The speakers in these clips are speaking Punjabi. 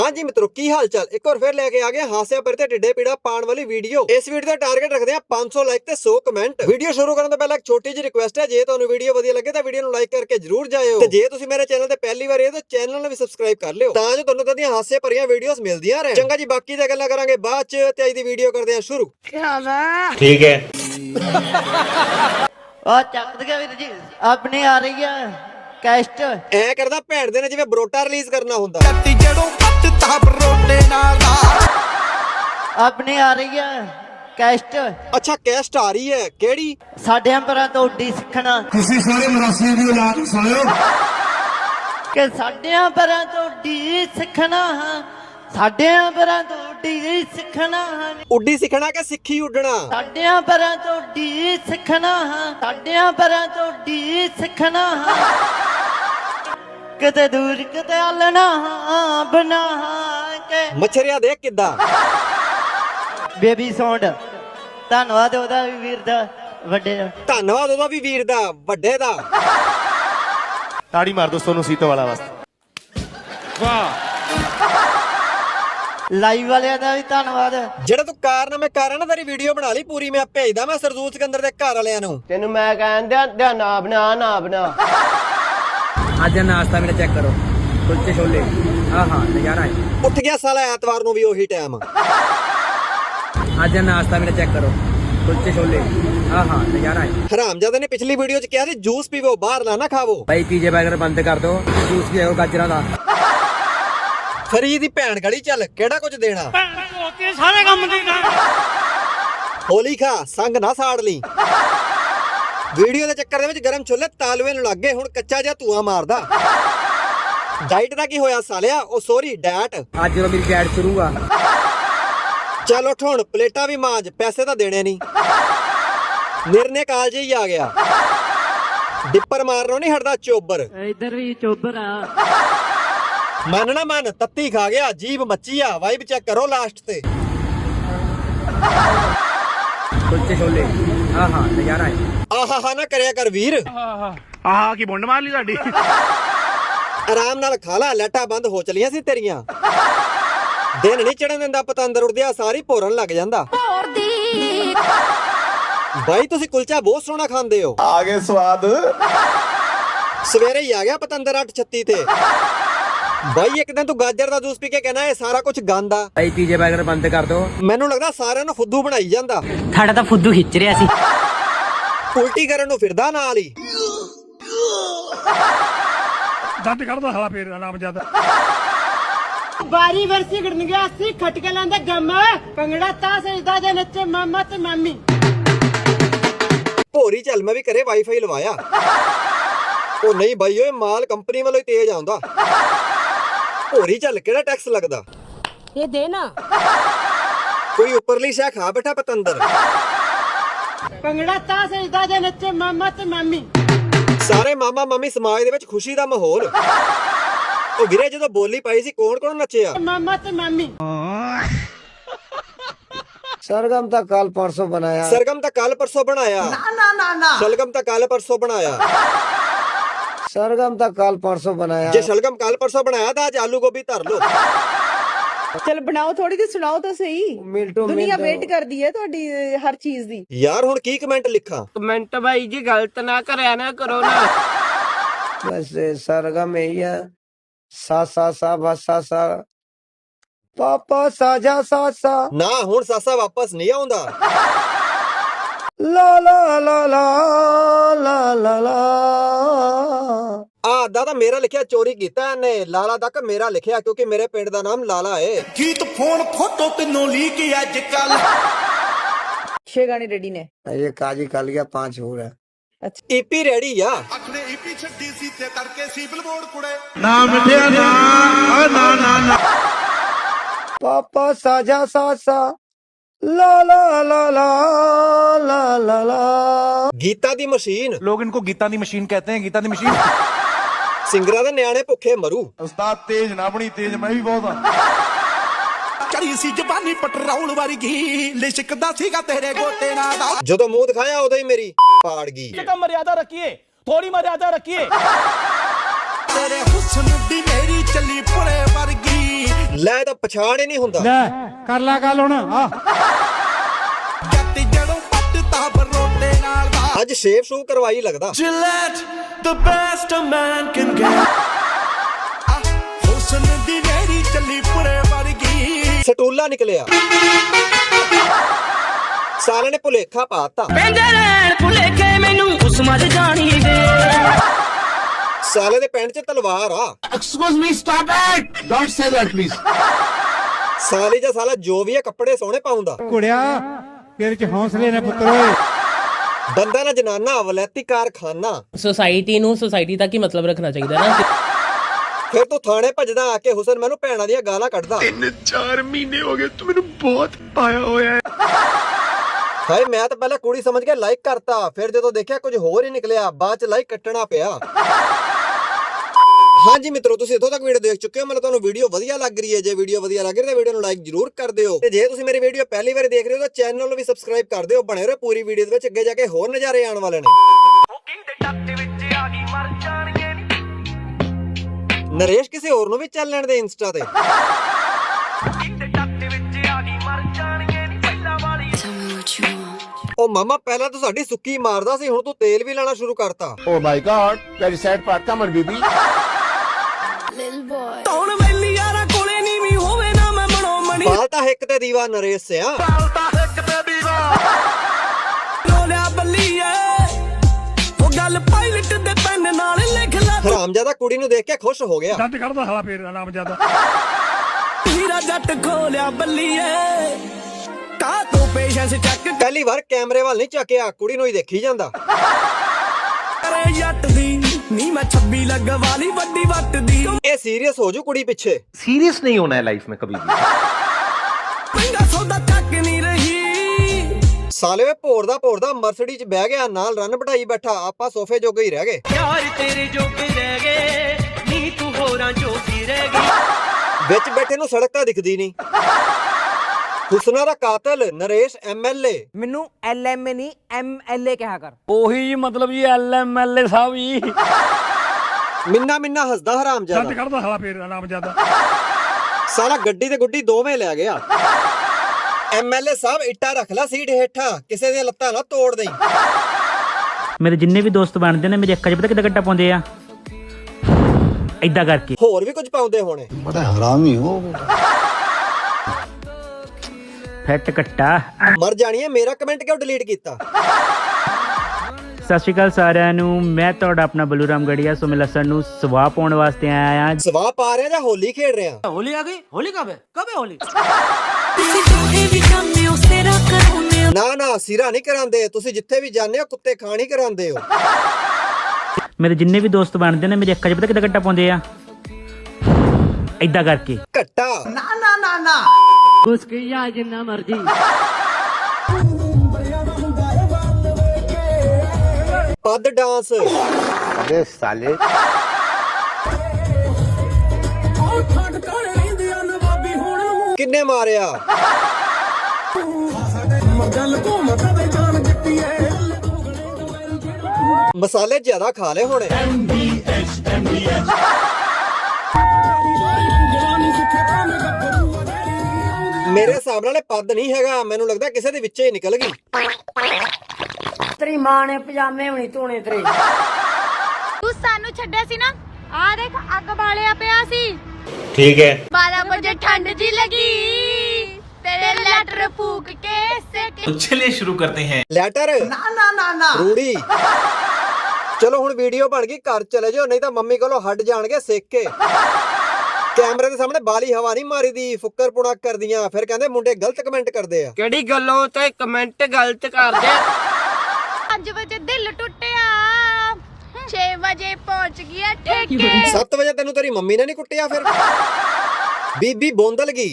ਹਾਂਜੀ ਮਿੱਤਰੋ ਕੀ ਹਾਲ ਚਾਲ? ਇੱਕ ਵਾਰ ਫਿਰ ਲੈ ਕੇ ਆ ਗਏ ਹਾਸਿਆ ਪਰ ਤੇ ਢਿੱਡੇ ਪੀੜਾ ਪਾਣ ਵਾਲੀ ਵੀਡੀਓ ਇਸ ਵੀਡੀਓ ਦਾ ਟਾਰਗੇਟ ਰੱਖਦੇ ਆ 500 ਲਾਈਕ ਤੇ 100 ਕਮੈਂਟ ਵੀਡੀਓ ਸ਼ੁਰੂ ਕਰਨ ਤੋਂ ਪਹਿਲਾਂ ਇੱਕ ਛੋਟੀ ਜਿਹੀ ਰਿਕੁਐਸਟ ਹੈ ਜੇ ਤੁਹਾਨੂੰ ਵੀਡੀਓ ਵਧੀਆ ਲੱਗੇ ਤਾਂ ਵੀਡੀਓ ਨੂੰ ਲਾਈਕ ਕਰਕੇ ਜਰੂਰ ਜਾਇਓ। ਤੇ ਜੇ ਤੁਸੀਂ ਮੇਰੇ ਚੈਨਲ ਤੇ ਪਹਿਲੀ ਵਾਰ ਆਏ ਤਾਂ ਚੈਨਲ ਨੂੰ ਵੀ ਸਬਸਕ੍ਰਾਈਬ ਕਰ ਲਿਓ। ਤਾਂ ਜੋ ਤੁਹਾਨੂੰ ਕਦੀਆਂ ਹਾਸੇ ਭਰੀਆਂ ਵੀਡੀਓਜ਼ ਮਿਲਦੀਆਂ ਰਹਿਣ। ਚੰਗਾ ਜੀ ਬਾਕੀ ਦੀਆਂ ਗੱਲਾਂ ਕਰਾਂਗੇ ਬਾਅਦ ਚ ਤੇ ਅੱਜ ਦੀ ਵੀਡੀਓ ਕਰਦੇ ਆ ਸ਼ੁਰੂ। ਠੀਕ ਹੈ। ਉਹ ਚੱਕ ਗਿਆ ਵੀਰ ਜੀ ਆਪਣੀ ਆ ਰਹੀ ਆ ਕੈਸਟ ਐ ਕਰਦਾ ਭੈਣ ਦੇ ਨੇ ਜਿਵੇਂ ਬਰੋਟਾ ਰਿਲੀਜ਼ ਕਰਨਾ ਹੁੰਦਾ। ਕੱਤੀ ਜੜੋਂ ਪੱਟਤਾ ਬਰੋਟੇ ਨਾਲ ਦਾ। ਆਪਣੀ ਆ ਰਹੀ ਆ ਕੈਸਟ। ਅੱਛਾ ਕੈਸਟ ਆ ਰਹੀ ਹੈ। ਕਿਹੜੀ? ਸਾਡੇ ਅੰਬਰਾਂ ਤੋਂ ਉੱਡੀ ਸਿੱਖਣਾ। ਤੁਸੀਂ ਸਾਰੇ ਮਰਾਸੀਆਂ ਦੀ ਔਲਾਦ ਸੁਣਿਓ ਕਿ ਸਾਡੇ ਅੰਬਰਾਂ ਤੋਂ ਉੱਡੀ ਸਿੱਖਣਾ। ਸਾਡੇ ਅੰਬਰਾਂ ਤੋਂ ਉੱਡੀ ਸਿੱਖਣਾ। ਉੱਡੀ ਸਿੱਖਣਾ ਕਿ ਸਿੱਖੀ ਉੱਡਣਾ? ਸਾਡੇ ਅੰਬਰਾਂ ਤੋਂ ਉੱਡੀ ਸਿੱਖਣਾ। ਸਾਡੇ ਅੰਬਰਾਂ ਤੋਂ ਉੱਡੀ ਸਿੱਖਣਾ। ਕਿਤੇ ਦੂਰ ਕਿਤੇ ਆਲਣਾ ਬਣਾ ਕੇ ਮੱਛਰਿਆ ਦੇਖ ਕਿੱਦਾਂ? ਬੇਬੀ ਸੌਂਡ ਧੰਨਵਾਦ ਉਹਦਾ ਵੀ ਵੀਰ ਦਾ ਵੱਡੇ ਦਾ। ਧੰਨਵਾਦ ਉਹਦਾ ਵੀ ਵੀਰ ਦਾ ਵੱਡੇ ਦਾ। ਤਾੜੀ ਮਾਰ ਦੋ ਸੋਨੂੰ ਸੀਤੋ ਵਾਲਾ ਵਾਸਤੇ। ਲਾਈਵ ਵਾਲਿਆਂ ਦਾ ਵੀ ਧੰਨਵਾਦ। ਜਿਹੜਾ ਤੂੰ ਕਾਰਨਾਮੇ ਕਰ ਨਾ ਤੇਰੀ ਵੀਡੀਓ ਬਣਾ ਲਈ ਪੂਰੀ ਮੈਂ ਭੇਜਦਾ ਮੈਂ ਸਰਦੂਲ ਸਿਕੰਦਰ ਦੇ ਘਰ ਵਾਲਿਆਂ ਨੂੰ। ਤੈਨੂੰ ਮੈਂ ਕਹਿੰਦਾ ਧਿਆਨ ਨਾ ਬਣਾ ਨਾ ਬਣਾ। ਅੱਜ ਦਾ ਨਾਸ਼ਤਾ ਮੇਰਾ ਚੈੱਕ ਕਰੋ। ਕੁਲਚੇ ਛੋਲੇ। ਆਹਾ ਨਜ਼ਾਰਾ ਹੈ। ਉੱਠ ਗਿਆ ਸਾਲਾ ਐਤਵਾਰ ਨੂੰ ਵੀ ਉਹੀ ਟਾਈਮ ਅੱਜ ਦਾ ਨਾਸ਼ਤਾ ਮੇਰਾ ਚੈੱਕ ਕਰੋ। ਕੁਲਚੇ ਛੋਲੇ। ਆਹਾ ਨਜ਼ਾਰਾ ਹੈ। ਹਰਾਮਜ਼ਾਦੇ ਨੇ ਪਿਛਲੀ ਵੀਡੀਓ 'ਚ ਕਿਹਾ ਸੀ ਜੂਸ ਪੀਵੋ ਬਾਹਰ ਨਾ ਨਾ ਖਾਵੋ। ਭਾਈ ਪੀਜੇ ਬਰਗਰ ਬੰਦ ਕਰ ਦਿਓ ਜੂਸ ਪੀਓ ਗਾਜਰਾਂ ਦਾ। ਫਰੀ ਦੀ ਭੈਣ ਗਲੀ ਚੱਲ ਕਿਹੜਾ ਕੁਝ ਦੇਣਾ? ਹੋਲੀ ਖਾ ਸੰਗ ਨਾ ਸਾੜ ਲਈ। ਵੀਡੀਓ ਦੇ ਚੱਕਰ ਦੇ ਵਿੱਚ ਗਰਮ ਛੋਲੇ ਤਾਲਵੇ ਨੂੰ ਲੱਗੇ ਹੁਣ ਕੱਚਾ ਜਿਹਾ ਧੂਆ ਮਾਰਦਾ। ਡਾਈਟ ਦਾ ਕੀ ਹੋਇਆ ਸਾਲਿਆ? ਉਹ ਸੋਰੀ ਡੈਟ ਅੱਜ ਜਦੋਂ ਮੇਰੀ ਡੈਟ ਸ਼ੁਰੂ ਆ। ਚੱਲ ਉੱਠ ਹੁਣ ਪਲੇਟਾਂ ਵੀ ਮਾਂਜ ਪੈਸੇ ਤਾਂ ਦੇਣੇ ਨਹੀਂ। ਨਿਰਨੇ ਕਾਲਜ ਹੀ ਆ ਗਿਆ। ਡਿੱਪਰ ਮਾਰਨੋਂ ਨਹੀਂ ਹਟਦਾ ਚੋਬਰ। ਇੱਧਰ ਵੀ ਚੋਬਰ ਆ। ਮੰਨ ਨਾ ਮੰਨ ਤੱਤੀ ਖਾ ਗਿਆ ਜੀਬ ਮੱਚੀ ਆ ਵਾਈਬ ਚੈੱਕ ਕਰੋ ਲਾਸਟ ਤੇ। ਕੁਲਚੇ ਛੋਲੇ। ਆਹਾ ਨਜ਼ਾਰਾ ਹੈ। ਆਹਾ ਹਾ ਨਾ ਕਰਿਆ ਕਰ ਵੀਰ। ਆਹ ਕੀ ਬੁੰਡ ਮਾਰ ਲਈ ਤੁਹਾਡੀ? ਆਰਾਮ ਨਾਲ ਖਾ ਲਾ ਲੈਟਾ ਬੰਦ ਹੋ ਚਲੀਆਂ ਸੀ ਤੇਰੀਆਂ। ਦਿਨ ਨਹੀਂ ਚੜਨ ਦਿੰਦਾ ਪਤੰਦਰ ਉੜਦਿਆ ਸਾਰੀ ਭੋਰਨ ਲੱਗ ਜਾਂਦਾ। ਬਾਈ ਤੁਸੀਂ ਕੁਲਚਾ ਬਹੁਤ ਸੋਹਣਾ ਖਾਂਦੇ ਹੋ। ਆ ਗਏ ਸਵਾਦ। ਸਵੇਰੇ ਹੀ ਆ ਗਿਆ ਪਤੰਦਰ 836 ਤੇ। ਬਾਈ ਇੱਕ ਦਿਨ ਤੂੰ ਗਾਜਰ ਦਾ ਜੂਸ ਪੀ ਕੇ ਕਹਿਣਾ ਇਹ ਸਾਰਾ ਕੁਝ ਗੰਦ ਆ। ਭਾਈ ਪੀਜੇ ਬਰਗਰ ਬੰਦ ਕਰ ਦਿਓ। ਮੈਨੂੰ ਲੱਗਦਾ ਸਾਰਿਆਂ ਨੂੰ ਫੁੱਦੂ ਬਣਾਈ ਜਾਂਦਾ। ਸਾਡਾ ਤਾਂ ਫੁੱਦੂ ਖਿੱਚ ਰਿਹਾ ਸੀ। ਉਲਟੀ ਕਰਨ ਨੂੰ ਫਿਰਦਾ ਨਾਲ ਹੀ। ਦੰਦ ਕੱਢਦਾ ਸਾਲਾ ਫੇਰ ਨਾਮ ਜ਼ਿਆਦਾ। ਬਾਰੀ ਵਰਸੀ ਗੜਨ ਗਿਆ ਸੀ ਖਟਕੇ ਲਾਂਦਾ ਗਮ। ਪੰਗੜਾ ਤਾਂ ਸਜਦਾ ਜੇ ਨੱਚੇ ਮਾਮਾ ਤੇ ਮਾਮੀ। ਭੋਰੀ ਚੱਲ ਮੈਂ ਵੀ ਕਰੇ ਵਾਈਫਾਈ ਲਵਾਇਆ। ਉਹ ਨਹੀਂ ਬਾਈ ਓਏ ਮਾਲ ਕੰਪਨੀ ਵੱਲੋਂ ਹੀ ਤੇਜ਼ ਆਉਂਦਾ। ਭੋਰੀ ਚੱਲ ਕਿਹੜਾ ਟੈਕਸ ਲੱਗਦਾ। ਇਹ ਦੇ ਨਾ। ਕੋਈ ਉੱਪਰਲੀ ਸ਼ਾਹ ਖਾ ਬੈਠਾ ਪਤੰਦਰ। ਪੰਗੜਾ ਤਾਂ ਸਜਦਾ ਜੇ ਨੱਚੇ ਮਾਮਾ ਤੇ ਮਾਮੀ ਸਾਰੇ ਮਾਮਾ ਮਾਮੀ ਸਮਾਜ ਦੇ ਵਿੱਚ ਖੁਸ਼ੀ ਦਾ ਮਾਹੌਲ ਉਹ ਵੀਰੇ ਜਦੋਂ ਬੋਲੀ ਪਾਈ ਸੀ ਕੌਣ ਕੌਣ ਨੱਚਿਆ ਮਾਮਾ ਤੇ ਮਾਮੀ सरगम था कल परसों बनाया ਸਰਗਮ ਤਾਂ ਕੱਲ ਪਰਸੋਂ ਬਣਾਇਆ ਨਾ ਨਾ ਨਾ ਨਾ ਸ਼ਲਗਮ ਤਾਂ ਕੱਲ ਪਰਸੋਂ ਬਣਾਇਆ सरगम था कल परसों बनाया ਜੇ ਸ਼ਲਗਮ ਕੱਲ ਪਰਸੋਂ ਬਣਾਇਆ ਤਾਂ ਅੱਜ ਆਲੂ ਗੋਭੀ ਧਰ ਲਓ ਚਲ ਬਣਾਓ ਥੋੜੀ ਜਿਹੀ ਸੁਣਾਓ ਤਾਂ ਸਹੀ। ਮਿੰਟੋ ਦੁਨੀਆ ਵੇਟ ਕਰਦੀ ਹੈ ਤੁਹਾਡੀ ਹਰ ਚੀਜ਼ ਦੀ। ਯਾਰ ਹੁਣ ਕੀ ਕਮੈਂਟ ਲਿਖਾਂ? ਕਮੈਂਟ ਭਾਈ ਜੀ ਗਲਤ ਨਾ ਕਰਿਆ ਨਾ ਕਰੋ ਨਾ। ਬਸ ਸਰਗਮ ਇਹੀ ਆ। ਸਾ ਸਾ ਸਾ ਵਸਾ ਸਾ ਪਾਪਾ ਸਾਜਾ ਸਾਸਾ ਨਾ ਹੁਣ ਸਾਸਾ ਵਾਪਸ ਨਹੀਂ ਆਉਂਦਾ। ਲਾ ਲਾ ਲਾ ਲਾ ਲਾ ਲਾ ਲਾ। ਆ ਅੱਧਾ ਤਾਂ ਮੇਰਾ ਲਿਖਿਆ ਚੋਰੀ ਕੀਤਾ ਇਹਨੇ ਲਾਲਾ ਤੱਕ ਮੇਰਾ ਲਿਖਿਆ ਕਿਉਂਕਿ ਮੇਰੇ ਪਿੰਡ ਦਾ ਨਾਮ ਲਾਲਾ ਏ ਗੀਤ ਫੋਨ ਫੋਟੋ ਤਿੰਨੋਂ ਲੀਕ ਅੱਜ ਕੱਲ ਛੇ ਗਾਣੇ ਰੈਡੀ ਨੇ ये काजी कालिया पांच हो रहा ਈਪੀ ਰੈਡੀ ਆ ਅਖਨੇ ਈਪੀ ਛੱਡੀ ਸੀ ਤੇ ਤੜਕੇ ਸੀ ਬਲਬੋਰਡ ਕੁੜੇ ਨਾ ਮਿੱਠਿਆ ਨਾ ਆ ਨਾ ਨਾ ਨਾ पापा साजा सा सा ला ला ला ला ला ला ला ਗੀਤਾ ਦੀ ਮਸ਼ੀਨ ਲੋਕ ਇਨਕੋ ਗੀਤਾਂ ਦੀ ਮਸ਼ੀਨ ਕਹਤੇ हैं ਗੀਤਾਂ ਦੀ ਮਸ਼ੀਨ ਸਿੰਗਰਾਂ ਦੇ ਨਿਆਣੇ ਭੁੱਖੇ ਮਰੂ। ਉਸਤਾਦ ਤੇਜ਼ ਨਾ ਬਣੀ ਤੇਜ਼ ਮੈਂ ਵੀ ਬਹੁਤ ਆ। ਚੜੀ ਸੀ ਜ਼ਬਾਨੀ ਪਟਰੌਲ ਵਰਗੀ ਲਿਸ਼ਕਦਾ ਸੀਗਾ ਤੇਰੇ ਗੋਤੇ ਨਾਲ ਦਾ। ਜਦੋਂ ਮੂੰਹ ਦਿਖਾਇਆ ਉਦੋਂ ਹੀ ਮੇਰੀ ਪਾੜ ਗਈ ਇੱਕ ਮਰਿਆਦਾ ਰੱਖੀਏ ਥੋੜੀ ਮਰਿਆਦਾ ਰੱਖੀਏ। ਤੇਰੇ ਹੁਸਨ ਦੀ ਮੇਰੀ ਚੱਲੀ ਪੁਰੇ ਵਰਗੀ। ਲੈ ਤਾਂ ਪਛਾਣ ਹੀ ਨਹੀਂ ਹੁੰਦਾ। ਲੈ ਕਰ ਲੈ ਗੱਲ ਹੁਣ ਆ। ਅੱਜ ਸ਼ੇਵ ਸ਼ੂਵ ਕਰਵਾਈ ਲੱਗਦਾ। The best a man can get. ਹੁਸਨ ਦੀ ਮੇਰੀ ਚੱਲੀ ਪੁਰੇ ਵਰਗੀ। ਸਟੂਲਾ ਨਿਕਲਿਆ। ਸਾਲੇ ਨੇ ਭੁਲੇਖਾ ਪਾਤਾ। ਸਾਲੇ ਦੇ ਪੈਂਟ 'ਚ ਤਲਵਾਰ ਆ। Excuse me stop it don't say that please ਸਾਲੀ ਜਾਂ ਸਾਲਾ ਜੋ ਵੀ ਆ ਕੱਪੜੇ ਸੋਹਣੇ ਪਾਉਂਦਾ। ਕੁੜਿਆ ਤੇਰੇ ਚ ਹੌਸਲੇ ਨੇ ਪੁੱਤਰ। ਓਏ ਬੰਦਾ ਨਾ ਜਨਾਨਾ ਵਲੈਤੀ ਕਾਰਖਾਨਾ ਸੋਸਾਇਟੀ ਨੂੰ ਸੋਸਾਇਟੀ ਤੱਕ ਹੀ ਮਤਲਬ ਰੱਖਣਾ ਚਾਹੀਦਾ ਨਾ? ਫਿਰ ਤੂੰ ਥਾਣੇ ਭੱਜਦਾ ਆ ਕੇ ਹੁਸਨ ਮੈਨੂੰ ਭੈਣਾਂ ਦੀਆਂ ਗਾਲਾਂ ਕੱਢਦਾ। ਤਿੰਨ ਚਾਰ ਮਹੀਨੇ ਹੋ ਗਏ ਤੂੰ ਮੈਨੂੰ ਬਹੁਤ ਪਾਇਆ ਹੋਇਆ ਹੈ। ਹਾਏ ਮੈਂ ਤਾਂ ਪਹਿਲਾਂ ਕੁੜੀ ਸਮਝ ਕੇ ਲਾਈਕ ਕਰਤਾ ਫਿਰ ਜਦੋਂ ਦੇਖਿਆ ਕੁਝ ਹੋਰ ਹੀ ਨਿਕਲਿਆ ਬਾਅਦ ਚ ਲਾਈਕ ਕੱਟਣਾ ਪਿਆ। ਹਾਂਜੀ ਮਿੱਤਰੋ ਤੁਸੀਂ ਇੱਥੋਂ ਤੱਕ ਵੀਡੀਓ ਦੇਖ ਚੁੱਕੇ ਹੋ ਮੈਨੂੰ ਤੁਹਾਨੂੰ ਵੀਡੀਓ ਵਧੀਆ ਲੱਗ ਰਹੀ ਹੈ। ਜੇ ਵੀਡੀਓ ਵਧੀਆ ਲੱਗ ਰਹੀ ਤਾਂ ਵੀਡੀਓ ਨੂੰ ਲਾਈਕ ਜ਼ਰੂਰ ਕਰ ਦਿਓ। ਤੇ ਜੇ ਤੁਸੀਂ ਮੇਰੀ ਵੀਡੀਓ ਪਹਿਲੀ ਵਾਰ ਦੇਖ ਰਹੇ ਹੋ ਤਾਂ ਚੈਨਲ ਨੂੰ ਵੀ ਸਬਸਕ੍ਰਾਈਬ ਕਰ ਦਿਓ ਬਣੇ ਰਹੋ ਪੂਰੀ ਵੀਡੀਓ ਦੇ ਵਿੱਚ ਅੱਗੇ ਜਾ ਕੇ ਹੋਰ ਨਜ਼ਾਰੇ ਆਉਣ ਵਾਲੇ ਨੇ। ਨਰੇਸ਼ ਕਿਸੇ ਹੋਰ ਨੂੰ ਵੀ ਚੱਲ ਲੈਣ ਦੇ ਇੰਸਟਾ ਤੇ। ਉਹ ਮਾਮਾ ਪਹਿਲਾਂ ਤੂੰ ਸਾਡੀ ਸੁੱਕੀ ਮਾਰਦਾ ਸੀ ਹੁਣ ਤੂੰ ਤੇਲ ਵੀ ਲਾਣਾ ਸ਼ੁਰੂ ਕਰਤਾ। ਓ my god very sad part come on ਤੌਣ ਵੈਲੀ ਯਾਰਾ ਕੋਲੇ ਨਹੀਂ ਵੀ ਹੋਵੇ ਨਾ ਮੈਂ ਬਣੋ ਮਣੀ। ਬਾਲ ਤਾਂ ਹਿੱਕ ਤੇ ਦੀਵਾ ਨਰੇਸ਼ ਸਿਆ। ਲੋਲਿਆ ਬੱਲੀਏ ਉਹ ਗੱਲ ਪਾਇਲਟ ਦੇ ਪੈਨ ਨਾਲ ਲਿਖ ਲੈ। ਹਰਾਮਜ਼ਾਦਾ ਕੁੜੀ ਨੂੰ ਦੇਖ ਕੇ ਖੁਸ਼ ਹੋ ਗਿਆ। ਦੰਦ ਕੱਢਦਾ ਸਾਲਾ ਫੇਰ ਨਾਮ ਜ਼ਿਆਦਾ। ਹੀਰਾ ਜੱਟ ਖੋਲਿਆ ਬੱਲੀਏ ਕਾ ਤੂੰ ਪੇਸ਼ੈਂਸ ਚੱਕ। ਪਹਿਲੀ ਵਾਰ ਕੈਮਰੇ ਵੱਲ ਨਹੀਂ ਚੱਕਿਆ ਕੁੜੀ ਨੂੰ ਹੀ ਦੇਖੀ ਜਾਂਦਾ। ਕਰੇ ਜੱਟ ਦੀ ਨੀ ਮੈਂ 26 ਲੱਗ ਵਾਲੀ ਵੱਡੀ ਵੱਟ ਦੀ ਇਹ ਸੀਰੀਅਸ ਹੋ ਜੂ ਕੁੜੀ ਪਿੱਛੇ सीरियस नहीं होना है लाइफ में कभी भी ਮਹਿੰਗਾ ਸੌਦਾ ਚੱਕ ਨਹੀਂ ਰਹੀ ਸਾਲੇ ਵੇ ਭੋਰਦਾ ਭੋਰਦਾ ਮਰਸਡੀ 'ਚ ਬਹਿ ਗਿਆ ਨਾਲ ਰਨ ਬਟਾਈ ਬੈਠਾ ਆਪਾਂ ਸੋਫੇ ਜੋਗੇ ਹੀ ਰਹਿ ਗਏ ਯਾਰ ਤੇਰੇ ਜੋਗੇ ਰਹਿ ਗਏ ਨੀ ਤੂੰ ਹੋਰਾਂ ਜੋਗੀ ਰਹਿ ਗਈ ਵਿੱਚ ਬੈਠੇ ਨੂੰ ਸੜਕ ਤਾਂ ਦਿਖਦੀ ਨਹੀਂ ਹੁਸਨਾ ਦਾ ਕਾਤਲ ਨਰੇਸ਼ ਐਮਐਲਏ ਮੈਨੂੰ ਐਲਐਮਏ ਨਹੀਂ ਐਮਐਲਏ ਕਿਹਾ ਕਰ ਉਹੀ ਜੀ ਮਤਲਬ ਜੀ ਐਲਐਮਐਲਏ ਸਾਹਿਬ ਜੀ ਮਿੰਨਾ ਮਿੰਨਾ ਹੱਸਦਾ ਦੰਦ ਹਰਾਮਜ਼ਾਦਾ ਕੱਢਦਾ ਸਾਲਾ ਫੇਰ ਨਾਮ ਜ਼ਿਆਦਾ। ਸਾਲਾ ਗੱਡੀ ਤੇ ਗੁੱਡੀ ਦੋਵੇਂ ਲੈ ਗਿਆ। ਐਮਐਲਏ ਸਾਹਿਬ ਇੱਟਾ ਰੱਖ ਲੈ ਸੀਟ ਹੇਠਾਂ ਕਿਸੇ ਦੀਆਂ ਲੱਤਾਂ ਨਾ ਤੋੜ ਦੇਈ। ਮੇਰੇ ਜਿੰਨੇ ਵੀ ਦੋਸਤ ਬਣਦੇ ਨੇ ਮੇਰੇ ਅੱਖਾਂ 'ਚ ਪਤਾ ਕਿੱਦਾਂ ਗੱਟਾ ਪਾਉਂਦੇ ਆ? ਐਦਾਂ ਕਰਕੇ। ਹੋਰ ਵੀ ਕੁਝ ਪਾਉਂਦੇ ਹੋਣੇ। ਫਿੱਟ ਕੱਟਾ। ਮਰ ਜਾਣੀ ਹੈ ਮੇਰਾ ਕਮੈਂਟ ਕਿਉਂ ਡਿਲੀਟ ਕੀਤਾ? ਸਤਿ ਸ਼੍ਰੀ ਅਕਾਲ ਸਾਰਿਆਂ ਨੂੰ। ਮੈਂ ਤੁਹਾਡਾ ਆਪਣਾ ਬਲੂਰਾਮ ਗੜੀਆ ਸੋ ਮੈਂ ਲਸਣ ਨੂੰ ਸਵਾਹ ਪਾਉਣ ਵਾਸਤੇ ਆਇਆ ਹਾਂ। ਸਵਾਹ ਪਾ ਰਿਹਾ ਜਾਂ ਹੋਲੀ ਖੇਡ ਰਿਹਾ? ਹੋਲੀ ਆ ਗਈ? ਹੋਲੀ ਕਬ ਹੈ ਕਬ ਹੈ। ਹੋਲੀ ਨਾ ਨਾ ਸਿਰਾ ਨਹੀਂ ਕਰਾਂਦੇ ਤੁਸੀਂ ਜਿੱਥੇ ਵੀ ਜਾਂਦੇ ਹੋ ਕੁੱਤੇ ਖਾਣੀ ਕਰਾਂਦੇ ਹੋ। ਮੇਰੇ ਜਿੰਨੇ ਵੀ ਦੋਸਤ ਬਣਦੇ ਨੇ ਮੇਰੇ ਅੱਖਾਂ 'ਚ ਪਤਾ ਕਿੱਦਾਂ ਗੱਟਾ ਪਾਉਂਦੇ ਆ? ਐਦਾਂ ਕਰਕੇ। ਘੱਟਾ। ਕੁਛ ਕੀਆ ਜਿੰਨਾ ਮਰਜ਼ੀ। ਪੱਦ ਡਾਂਸ। ਅਬੇ ਸਾਲੇ। ਕਿੰਨੇ ਮਾਰਿਆ? ਮਸਾਲੇ ਜ਼ਿਆਦਾ ਖਾ ਲਏ ਹੋਣੇ। ਮੇਰੇ ਸਾਹਮਣੇ ਪੱਦ ਨਹੀਂ ਹੈਗਾ। ਮੈਨੂੰ ਲੱਗਦਾ ਕਿਸੇ ਦੇ ਵਿੱਚੇ ਹੀ ਨਿਕਲ ਗਈ। ਤੇਰੀ ਮਾਂ ਨੇ ਪਜਾਮੇ ਹੁਣੀ ਧੋਣੇ ਤੇਰੇ ਤੂੰ ਸਾਨੂੰ ਛੱਡਿਆ ਸੀ ਨਾ ਆ ਦੇਖ ਅੱਗ ਬਾਲਿਆ ਪਿਆ ਸੀ ठीक है 12 ਵਜੇ ਠੰਡ ਜੀ ਲੱਗੀ ਤੇਰੇ ਲੈਟਰ ਫੂਕ ਕੇ ਸਿੱਟ ਚਲਿਏ ਸ਼ੁਰੂ ਕਰਤੇ हैं ਲੈਟਰ ਨਾ ਨਾ ਨਾ ਨਾ ਰੂੜੀ ਚਲੋ ਹੁਣ ਵੀਡੀਓ ਬਣ ਗਈ ਘਰ ਚਲੇ ਜਾਓ ਨਹੀਂ ਤਾਂ ਮੰਮੀ ਕੋਲੋਂ ਹਟ ਜਾਣਗੇ ਸਿੱਖ ਕੇ ਕੈਮਰੇ ਦੇ ਸਾਹਮਣੇ ਬਾਲੀ ਹਵਾ ਨਹੀਂ ਮਾਰੀਦੀ ਫੁੱਕਰ ਪੁਣਾ ਕਰਦੀਆਂ ਫਿਰ ਕਹਿੰਦੇ ਮੁੰਡੇ ਗਲਤ ਕਮੈਂਟ ਕਰਦੇ ਆ ਕਿਹੜੀ ਗੱਲੋਂ ਤੇ ਕਮੈਂਟ ਗਲਤ ਕਰਦੇ 5 ਵਜੇ ਦਿਲ ਟੁੱਟਿਆ। 6 ਵਜੇ ਪਹੁੰਚ ਗਿਆ ਠੇਕੇ। 7 ਵਜੇ ਤੈਨੂੰ ਤੇਰੀ ਮੰਮੀ ਨੇ ਨਹੀਂ ਕੁੱਟਿਆ ਫਿਰ? ਬੀਬੀ ਬੋਂਦਲ ਗਈ।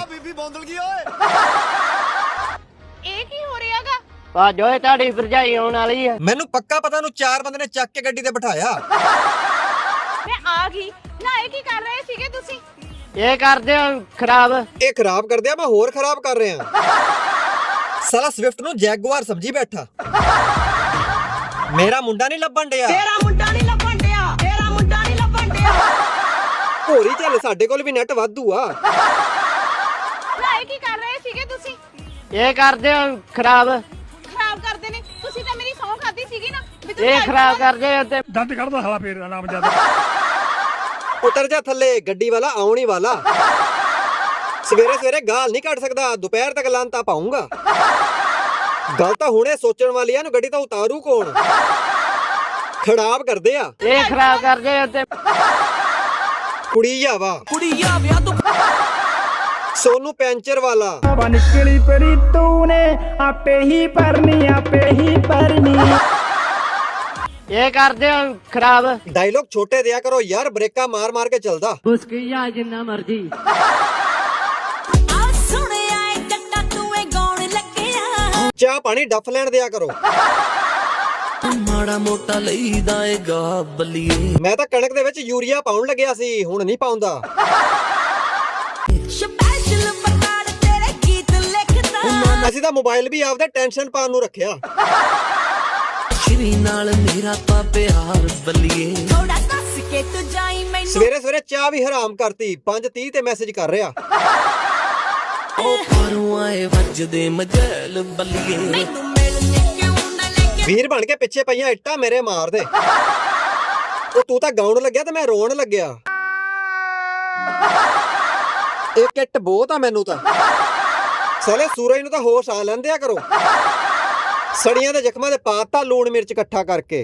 ਇਹ ਕੀ ਹੋ ਰਿਹਾਗਾ ਭਾਜੋ ਇਹ ਤੁਹਾਡੀ ਭਰਜਾਈ ਆਉਣ ਵਾਲੀ ਹੈ ਮੈਨੂੰ ਪੱਕਾ ਪਤਾ ਨੂੰ ਚਾਰ ਬੰਦੇ ਨੇ ਚੱਕ ਕੇ ਗੱਡੀ ਤੇ ਬਿਠਾਇਆ। ਮੈਂ ਆ ਗਈ। ਨਾ ਇਹ ਕੀ ਕਰ ਰਹੇ ਸੀਗੇ ਤੁਸੀਂ? ਇਹ ਕਰਦੇ ਹੋ ਖਰਾਬ। ਇਹ ਖਰਾਬ ਕਰਦੇ ਆ ਮੈਂ ਹੋਰ ਖਰਾਬ ਕਰ ਰਿਹਾ। ਸਾਲਾ ਸਵਿਫਟ ਨੂੰ ਜੈਗੁਆਰ ਸਮਝੀ ਬੈਠਾ। ਮੇਰਾ ਮੁੰਡਾ ਨਹੀਂ ਲੱਭਣ ਡਿਆ। ਤੇਰਾ ਮੁੰਡਾ ਨਹੀਂ ਲੱਭਣ ਡਿਆ ਤੇਰਾ ਮੁੰਡਾ ਨਹੀਂ ਲੱਭਣ ਡਿਆ। ਹੋਰੀ ਚੱਲ ਸਾਡੇ ਕੋਲ ਵੀ ਨੈਟ ਵਾਧੂ ਆ। ਇਹ ਕਰਦੇ ਹੋ ਖਰਾਬ। ਖਰਾਬ ਕਰਦੇ ਨੇ। ਤੁਸੀਂ ਤਾਂ ਮੇਰੀ ਸੌਂ ਖਾਦੀ ਸੀਗੀ ਨਾ ਵੀ ਇਹ ਖਰਾਬ ਕਰਦੇ ਹੋ ਤੇ ਦੰਦ ਕੱਢਦਾ ਸਾਲਾ ਫੇਰ ਆਰਾਮ ਜ਼ਿਆਦਾ ਉਤਰ ਜਾ ਥੱਲੇ ਗੱਡੀ ਵਾਲਾ ਆਉਣ ਹੀ ਵਾਲਾ। ਸਵੇਰੇ ਸਵੇਰੇ ਗਾਲ ਨਹੀਂ ਕੱਢ ਸਕਦਾ ਦੁਪਹਿਰ ਤੱਕ ਲਾਂਤਾ ਪਾਉਂਗਾ ਗੱਲ ਤਾਂ ਹੁਣੇ ਸੋਚਣ ਵਾਲੀ ਆ ਨੂੰ ਗੱਡੀ ਤਾਂ ਉਤਾਰੂ ਕੌਣ? ਖਰਾਬ ਕਰਦੇ ਆ। ਇਹ ਖਰਾਬ ਕਰਦੇ ਹੋ ਤੇ ਕੁੜੀ ਆ ਵਾ। ਕੁੜੀ ਆ ਵਿਆਹ ਤੂੰ ਸੋਨੂੰ ਪੈਂਚਰ ਵਾਲਾ। ਨਿਕਲੀ ਪਰੀ ਤੂੰ ਨੇ ਆਪੇ ਹੀ ਭਰਨੀ ਆਪੇ ਹੀ ਭਰਨੀ ਇਹ ਕਰਦੇ ਹੋ ਖਰਾਬ। ਡਾਇਲੋਗ ਛੋਟੇ ਦਿਆ ਕਰੋ ਯਾਰ ਬ੍ਰੇਕਾਂ ਮਾਰ ਮਾਰ ਕੇ ਚੱਲਦਾ। ਮੁਸਕੀ ਆ ਜਿੰਨਾ ਮਰਜ਼ੀ। ਚਾਹ ਪਾਣੀ ਡੱਫ ਲੈਣ ਦਿਆ ਕਰੋ। ਮਾੜਾ ਮੋਟਾ ਲਈਦਾ ਏ ਗਾ ਬੱਲੀਏ। ਮੈਂ ਤਾਂ ਕਣਕ ਦੇ ਵਿੱਚ ਯੂਰੀਆ ਪਾਉਣ ਲੱਗਿਆ ਸੀ ਹੁਣ ਨਹੀਂ ਪਾਉਂਦਾ। ਸਪੈਸ਼ਲ ਪਕਾਰ ਤੇਰੇ ਗੀਤ ਲਿਖਦਾ। ਅਸੀਂ ਤਾਂ ਮੋਬਾਈਲ ਵੀ ਆਪਦਾ ਟੈਨਸ਼ਨ ਪਾਉਣ ਨੂੰ ਰੱਖਿਆ। ਸ਼੍ਰੀ ਨਾਲ ਮੇਰਾ ਤਾਂ ਪਿਆਰ ਬੱਲੀਏ। ਥੋੜਾ ਦੱਸ ਕੇ ਤੂੰ ਜਾਈ ਮੈਨੂੰ। ਸਵੇਰੇ ਸਵੇਰੇ ਚਾਹ ਵੀ ਹਰਾਮ ਕਰਤੀ 5:30 ਤੇ ਮੈਸੇਜ ਕਰ ਰਿਹਾ। ਉਹ ਪਰੋਂ ਆਏ ਵੱਜਦੇ ਮਜਲ ਬੱਲੀਏ। ਤੂੰ ਮਿਲਨੇ ਕਿਉਂ ਨਾ ਲੈ ਕੇ ਵੀਰ ਬਣ ਕੇ ਪਿੱਛੇ ਪਈਆਂ ਇੱਟਾਂ ਮੇਰੇ ਮਾਰ ਦੇ। ਉਹ ਤੂੰ ਤਾਂ ਗਾਉਣ ਲੱਗਿਆ ਤੇ ਮੈਂ ਰੋਣ ਲੱਗਿਆ। ਇੱਕ ਇੱਟ ਬਹੁਤ ਆ ਮੈਨੂੰ ਤਾਂ। ਸਾਲੇ ਸੂਰਜ ਨੂੰ ਤਾਂ ਹੋਸ਼ ਆ ਲੈਂਦਿਆ ਕਰੋ। ਸੜੀਆਂ ਦੇ ਜ਼ਖਮਾਂ ਦੇ ਪਾਤਾ ਲੂਣ ਮਿਰਚ ਇਕੱਠਾ ਕਰਕੇ।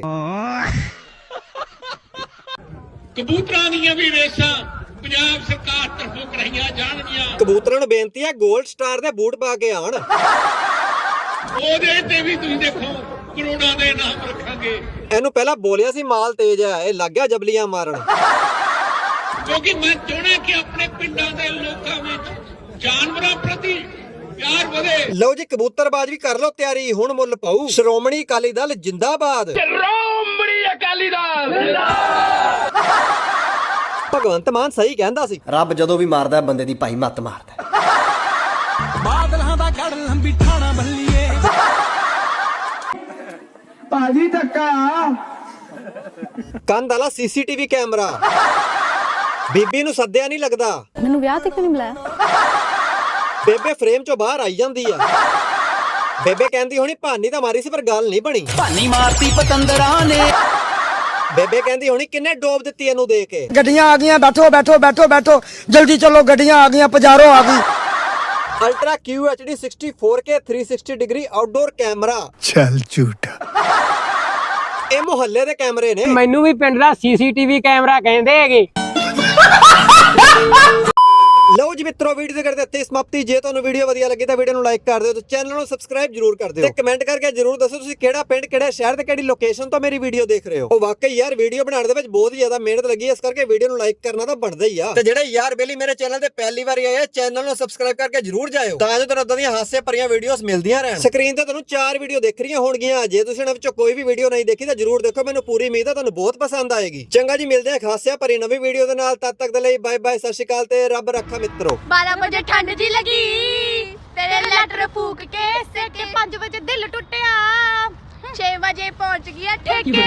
ਕਬੂਤਰਾਂ ਦੀਆਂ ਵੀ ਰੇਸਾਂ ਪੰਜਾਬ ਸਰਕਾਰ ਤਰਫੋਂ ਕਰਾਈਆਂ ਜਾਣਗੀਆਂ। ਕਬੂਤਰਾਂ ਨੂੰ ਬੇਨਤੀ ਹੈ 골ਡ ਸਟਾਰ ਦੇ ਬੂਟ ਪਾ ਕੇ ਆਣ ਉਹਦੇ ਤੇ ਵੀ ਤੁਸੀਂ ਦੇਖੋ ਕਰੋੜਾਂ ਦੇ ਇਨਾਮ ਰੱਖਾਂਗੇ। ਇਹਨੂੰ ਪਹਿਲਾਂ ਬੋਲਿਆ ਸੀ ਮਾਲ ਤੇਜ ਹੈ ਇਹ ਲੱਗ ਗਿਆ ਜਬਲੀਆਂ ਮਾਰਨ। ਕਿਉਂਕਿ ਮੈਂ ਚਾਹੁੰਦਾ ਕਿ ਆਪਣੇ ਪਿੰਡਾਂ ਦੇ ਲੋਕਾਂ ਵਿੱਚ ਜਾਨਵਰਾਂ ਪ੍ਰਤੀ ਪਿਆਰ ਵਧੇ। ਲਓ ਜੀ ਕਬੂਤਰਬਾਜ਼ ਵੀ ਕਰ ਲਓ ਤਿਆਰੀ ਹੁਣ ਮੁੱਲ ਪਾਉ ਸ਼੍ਰੋਮਣੀ ਅਕਾਲੀ ਦਲ ਜਿੰਦਾਬਾਦ। ਸ਼੍ਰੋਮਣੀ ਅਕਾਲੀ ਦਲ ਭਗਵੰਤ ਮਾਨ ਸਹੀ ਕਹਿੰਦਾ ਸੀ। ਰੱਬ ਜਦੋਂ ਵੀ ਮਾਰਦਾ ਬੰਦੇ ਦੀ ਭਾਈ ਮੱਤ ਮਾਰਦਾ। ਬਾਦਲਾਂ ਦਾ ਗੜ ਲੰਬੀ ਠਾਣਾ ਬੱਲੀਏ। ਭਾਜੀ ਧੱਕਾ। ਕੰਧ ਵਾਲਾ ਸੀਸੀਟੀਵੀ ਕੈਮਰਾ। ਬੀਬੀ ਨੂੰ ਸੱਦਿਆ ਨਹੀਂ ਲੱਗਦਾ। ਮੈਨੂੰ ਵਿਆਹ ਤੇ ਕਿਉਂ ਨਹੀਂ ਬੁਲਾਇਆ? ਬੇਬੇ ਫਰੇਮ ਚੋਂ ਬਾਹਰ ਆਈ ਜਾਂਦੀ ਆ। ਬੇਬੇ ਕਹਿੰਦੀ ਹੋਣੀ ਭਾਨੀ ਤਾਂ ਮਾਰੀ ਸੀ ਪਰ ਗੱਲ ਨਹੀਂ ਬਣੀ। ਭਾਨੀ ਮਾਰਤੀ ਪਤੰਦਰਾਂ ਨੇ। ਬੇਬੇ ਕਹਿੰਦੀ ਹੋਣੀ ਕਿੰਨੇ ਡੋਬ ਦਿੱਤੀ ਇਹਨੂੰ ਦੇ ਕੇ। ਗੱਡੀਆਂ ਆ ਗਈਆਂ ਬੈਠੋ ਬੈਠੋ ਬੈਠੋ ਬੈਠੋ। ਜਲਦੀ ਚਲੋ ਗੱਡੀਆਂ ਆ ਗਈਆਂ ਪਜਾਰੋ ਆ ਗਈ। Ultra QHD 64K 360 degree outdoor camera ਚੱਲ ਝੂਠਾ। ਇਹ ਮੁਹੱਲੇ ਦੇ ਕੈਮਰੇ ਨੇ। ਮੈਨੂੰ ਵੀ ਪਿੰਡ ਦਾ ਸੀਸੀਟੀਵੀ ਕੈਮਰਾ ਕਹਿੰਦੇ ਹੈਗੇ। ਲਓ ਜੀ ਮਿੱਤਰੋ ਵੀਡੀਓ ਦੇ ਕਰਦੇ ਇੱਥੇ ਸਮਾਪਤੀ। ਜੇ ਤੁਹਾਨੂੰ ਵੀਡੀਓ ਵਧੀਆ ਲੱਗੀ ਤਾਂ ਵੀਡੀਓ ਨੂੰ ਲਾਈਕ ਕਰ ਦਿਓ ਤੇ ਚੈਨਲ ਨੂੰ ਸਬਸਕ੍ਰਾਈਬ ਜਰੂਰ ਕਰ ਦਿਓ। ਤੇ ਕਮੈਂਟ ਕਰਕੇ ਜਰੂਰ ਦੱਸੋ ਤੁਸੀਂ ਕਿਹੜਾ ਪਿੰਡ ਕਿਹੜਾ ਸ਼ਹਿਰ ਤੇ ਕਿਹੜੀ ਲੋਕੇਸ਼ਨ ਤੋਂ ਮੇਰੀ ਵੀਡੀਓ ਦੇਖ ਰਹੇ ਹੋ। ਉਹ ਵਾਕਈ ਯਾਰ ਵੀਡੀਓ ਬਣਾਉਣ ਦੇ ਵਿੱਚ ਬਹੁਤ ਜ਼ਿਆਦਾ ਮਿਹਨਤ ਲੱਗੀ ਇਸ ਕਰਕੇ ਵੀਡੀਓ ਨੂੰ ਲਾਈਕ ਕਰਨਾ ਤਾਂ ਬਣਦਾ ਹੀ ਆ। ਤੇ ਜਿਹੜੇ ਯਾਰ ਬੇਲੀ ਮੇਰੇ ਚੈਨਲ ਤੇ ਪਹਿਲੀ ਵਾਰੀ ਆਏ ਆ ਚੈਨਲ ਨੂੰ ਸਬਸਕ੍ਰਾਈਬ ਕਰਕੇ ਜਰੂਰ ਜਾਇਓ। ਤਾਂ ਜੋ ਤੁਹਾਨੂੰ ਇਦਾਂ ਦੀਆਂ ਹਾਸੇ ਭਰੀਆਂ ਵੀਡੀਓਜ਼ ਮਿਲਦੀਆਂ ਰਹਿਣ। ਸਕਰੀਨ ਤੇ ਤੁਹਾਨੂੰ ਚਾਰ ਵੀਡੀਓ ਦੇਖ ਰਹੀਆਂ ਹੋਣਗੀਆਂ। ਜੇ ਤੁਸੀਂ ਇਹਨਾਂ ਵਿੱਚੋਂ ਕੋਈ ਵੀ ਵੀਡੀਓ ਨਹੀਂ ਦੇਖੀ ਤਾਂ ਜਰੂਰ ਦੇਖੋ ਮੈਨੂੰ ਪੂਰੀ ਉਮੀਦ ਹੈ ਤੁਹਾਨੂੰ ਬਹੁਤ ਪਸੰਦ ਆਏਗੀ। ਚੰਗਾ ਜੀ ਮਿਲਦੇ ਹਾਂ ਖਾਸਿਆ ਭਰੀ ਨਵੀਂ ਵੀਡੀਓ ਦੇ ਨਾਲ। ਤਦ ਤੱਕ ਦੇ ਲਈ ਬਾਏ ਬਾਏ ਸਤਿ ਸ਼੍ਰੀ ਅਕਾਲ ਤੇ ਰੱਬ ਰੱਖਾ ਮਿੱਤਰੋ। 12 ਵਜੇ ਠੰਡ ਜੀ ਲੱਗੀ। ਤੇਰੇ ਲੈਟਰ ਫੂਕ ਕੇ ਸਿੱਕੇ 5 ਵਜੇ ਦਿਲ ਟੁੱਟਿਆ। 6 ਵਜੇ ਪਹੁੰਚ ਗਿਆ ਠੇਕੇ।